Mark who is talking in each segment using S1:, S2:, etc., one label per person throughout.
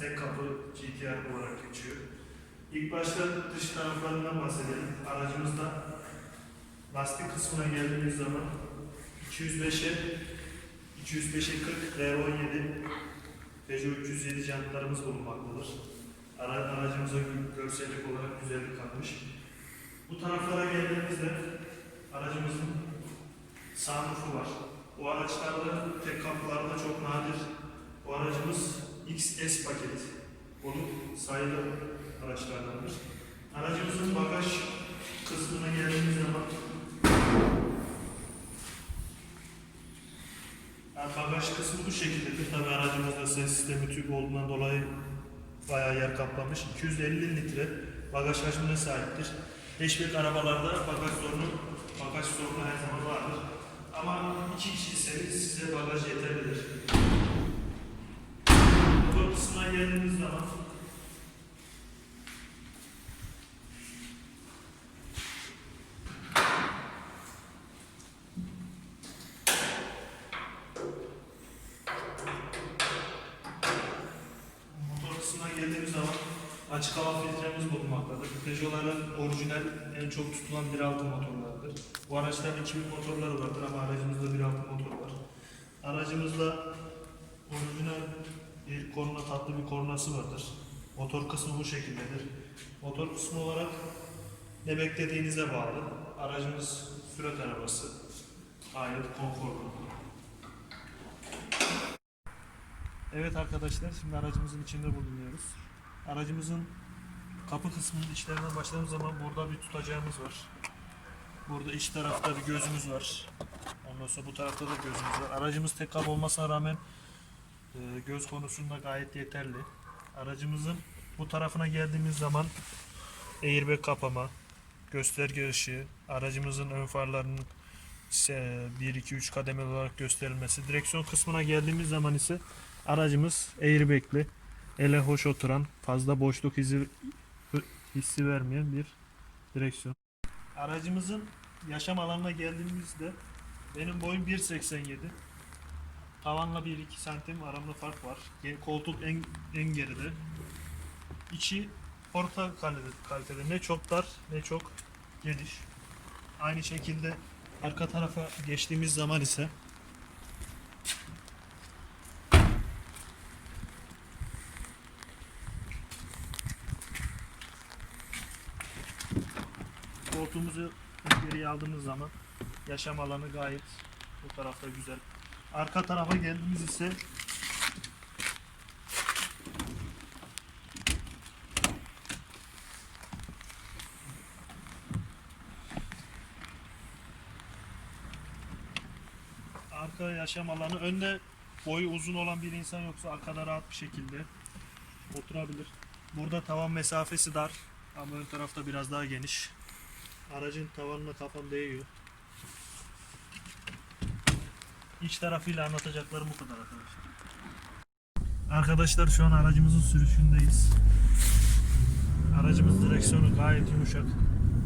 S1: tek kapı GTR olarak geçiyor. İlk başta dış taraflarından bahsedelim. Aracımızda lastik kısmına geldiğimiz zaman 205'e 205'e 40 R17 Peugeot 307 jantlarımız bulunmaktadır. Ara, aracımıza gö- görsellik olarak güzellik katmış. Bu taraflara geldiğimizde aracımızın sunroofu var. Bu araçlarda tek kapılarda çok nadir. Bu aracımız XS paket olup sayılı araçlardandır. Aracımızın bagaj kısmına geldiğimiz zaman yani bagaj kısmı bu şekildedir. Tabi aracımızda ses sistemi tüp olduğundan dolayı bayağı yer kaplamış. 250 litre bagaj hacmine sahiptir. Hatchback arabalarda bagaj sorunu, bagaj sorunu her zaman vardır. Ama iki kişiyseniz size bagaj yeterlidir. Motor kısmına geldiğimiz zaman motor kısmına geldiğimiz zaman açık hava filtremiz bulunmaktadır. Peugeot'ların orijinal en çok tutulan 1.6 motorlardır. Bu araçların 2000 motorları vardır ama aracımızda 1.6 motor var. Aracımızda orijinal bir korna tatlı bir kornası vardır. Motor kısmı bu şekildedir. Motor kısmı olarak ne beklediğinize bağlı. Aracımız sürat arabası. Gayet konforlu. Evet arkadaşlar şimdi aracımızın içinde bulunuyoruz. Aracımızın kapı kısmının içlerinden başladığımız zaman burada bir tutacağımız var. Burada iç tarafta bir gözümüz var. Ondan sonra bu tarafta da gözümüz var. Aracımız tek kapı olmasına rağmen e, göz konusunda gayet yeterli. Aracımızın bu tarafına geldiğimiz zaman airbag kapama, gösterge ışığı, aracımızın ön farlarının 1 2 3 kademeli olarak gösterilmesi. Direksiyon kısmına geldiğimiz zaman ise aracımız airbag'li, ele hoş oturan, fazla boşluk hissi, hissi vermeyen bir direksiyon. Aracımızın yaşam alanına geldiğimizde benim boyum 1.87. Tavanla 1-2 santim aramda fark var. Koltuk en, en geride. İçi orta kalitede, kalitede. Ne çok dar ne çok geniş. Aynı şekilde arka tarafa geçtiğimiz zaman ise koltuğumuzu geriye aldığımız zaman yaşam alanı gayet bu tarafta güzel. Arka tarafa geldiğimiz ise arka yaşam alanı önde boyu uzun olan bir insan yoksa arkada rahat bir şekilde oturabilir. Burada tavan mesafesi dar ama ön tarafta biraz daha geniş. Aracın tavanına kafam değiyor. İç tarafıyla anlatacaklarım bu kadar arkadaşlar. Arkadaşlar şu an aracımızın sürüşündeyiz. Aracımız direksiyonu gayet yumuşak.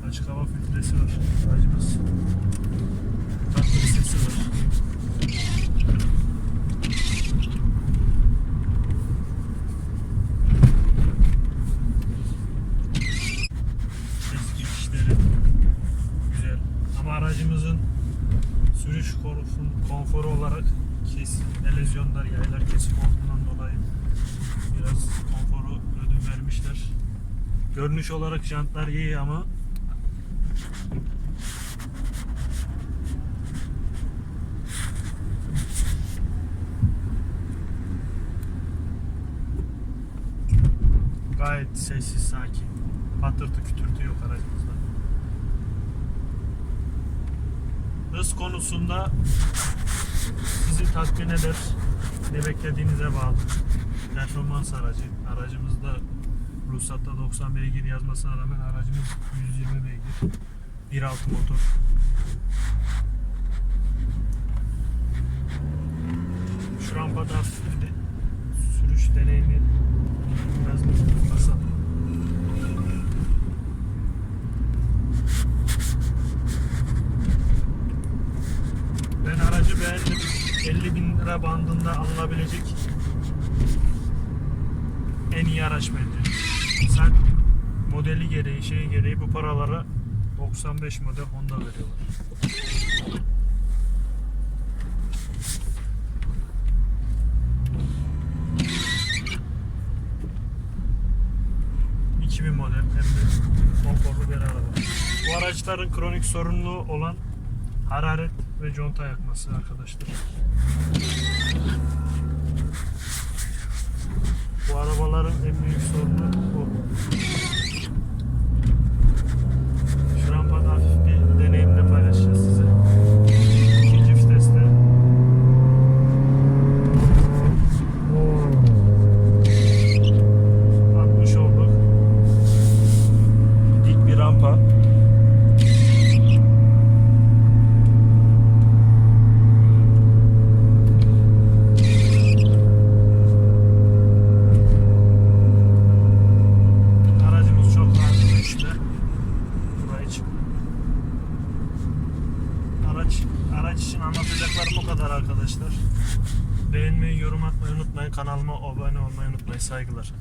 S1: Açık hava filtresi var aracımız. Tatlı bir sesi var. Ses geçişleri güzel. Ama aracımızın sürüş konfor, konforu olarak kesin elezyonlar, yaylar kesik olduğundan dolayı biraz konforu ödün vermişler. Görünüş olarak jantlar iyi ama gayet sessiz, sakin. Patırtı kütürtü yok aracımızda. Hız konusunda sizi tatmin eder. Ne beklediğinize bağlı. Performans aracı. Aracımızda ruhsatta 90 beygir yazmasına rağmen aracımız 120 beygir. 1.6 motor. Şu rampada sürüş deneyimi biraz basalım. Ben aracı beğendim. 50 bin lira bandında alınabilecek en iyi araç bence. Sen modeli gereği, şeyi gereği bu paralara 95 model Honda veriyorlar. ...2000 model hem de konforlu bir araba. Bu araçların kronik sorunlu olan hararet ve conta yakması arkadaşlar. Bu arabaların en büyük sorunu bu. Şu rampada hafif bir deneyimle paylaşacağız size. İkinci viteste. Atmış olduk. Dik bir rampa. Aracımız çok rahat işte. Burayı çık. Araç araç için anlatacaklarım bu kadar arkadaşlar. Beğenmeyi, yorum atmayı unutmayın. Kanalıma abone olmayı unutmayın. Saygılar.